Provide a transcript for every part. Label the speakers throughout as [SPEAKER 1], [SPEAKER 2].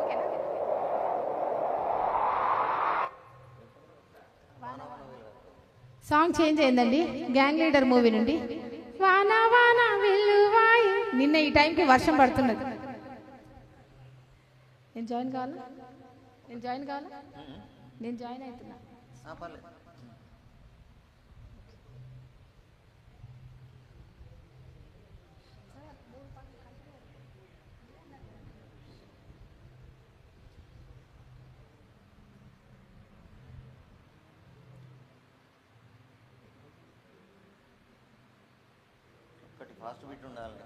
[SPEAKER 1] ఓకేనా? Song change అయిందండి. Gang leader movie నుండి. వానా వానా వెల్లువాయి నిన్న ఈ టైంకి వర్షం పడుతున్నది. నేను జాయిన్ కావాలా? నేను జాయిన్ కావాలా? నేను జాయిన్ అవుతున్నా.
[SPEAKER 2] ఫాస్ట్ బీట్ ఉండాలి.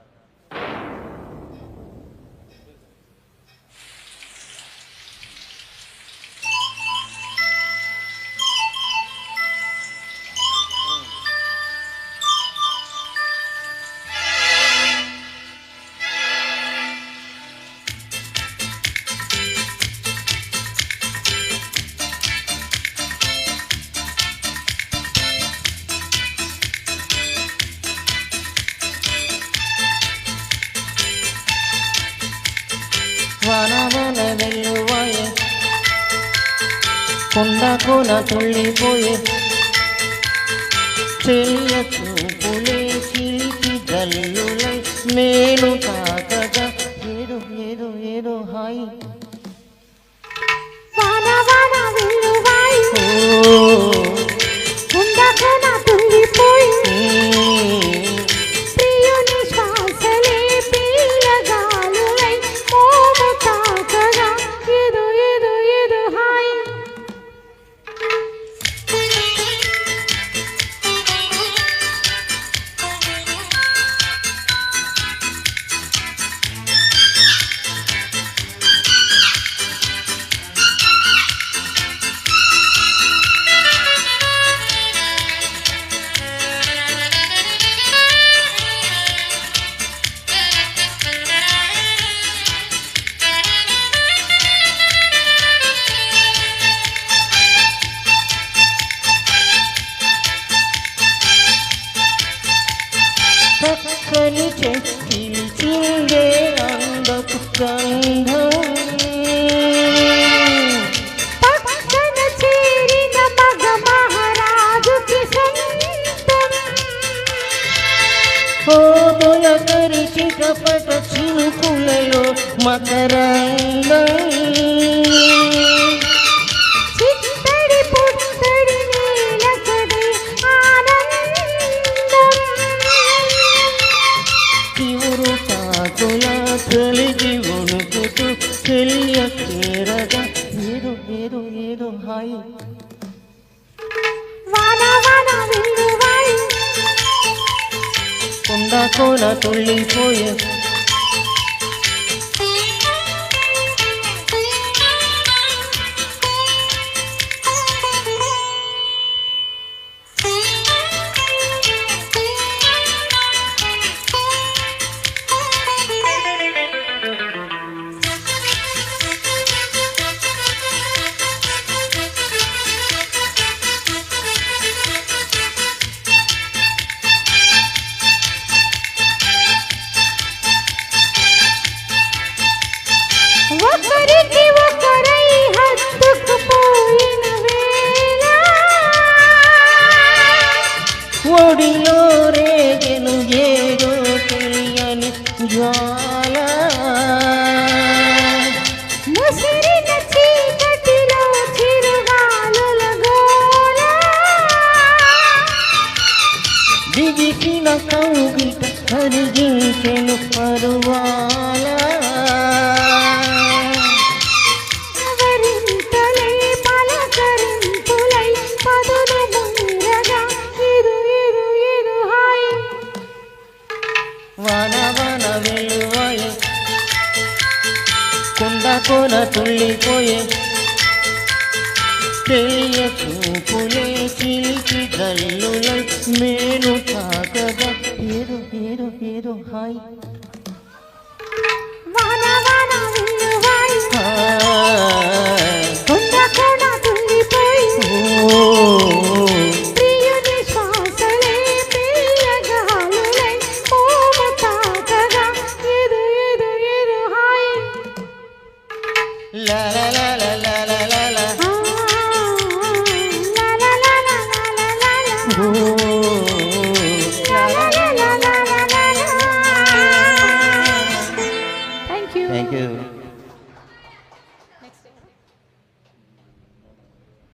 [SPEAKER 3] కొండకున తుళ్ళిపోయే చెయ్య చూపులే చిలికి జల్లులై మేలు చక్కని చెక్కిల్చిందే అందపు గంధం
[SPEAKER 1] పక్కన చేరిన మగ మహారాజుకి సొంతం
[SPEAKER 3] తాకుల తొలిగి వణుకుతూ తెలియ చేరగా ఏదో ఏదో ఏదో హాయి
[SPEAKER 1] వాన వాన వెల్లువాయి
[SPEAKER 3] కొండ దిగిసిన కౌగిట కరిగించెను పరువాల. కొండ కోన తుళ్ళిపోయే. తెలియ చూపులే చిలికి జల్లులై మేలు తాకగా. ఏదో ఏదో ఏదో హాయ్.
[SPEAKER 1] వాన వాన వెల్లువాయి
[SPEAKER 3] హాయ్.
[SPEAKER 1] la
[SPEAKER 3] la la.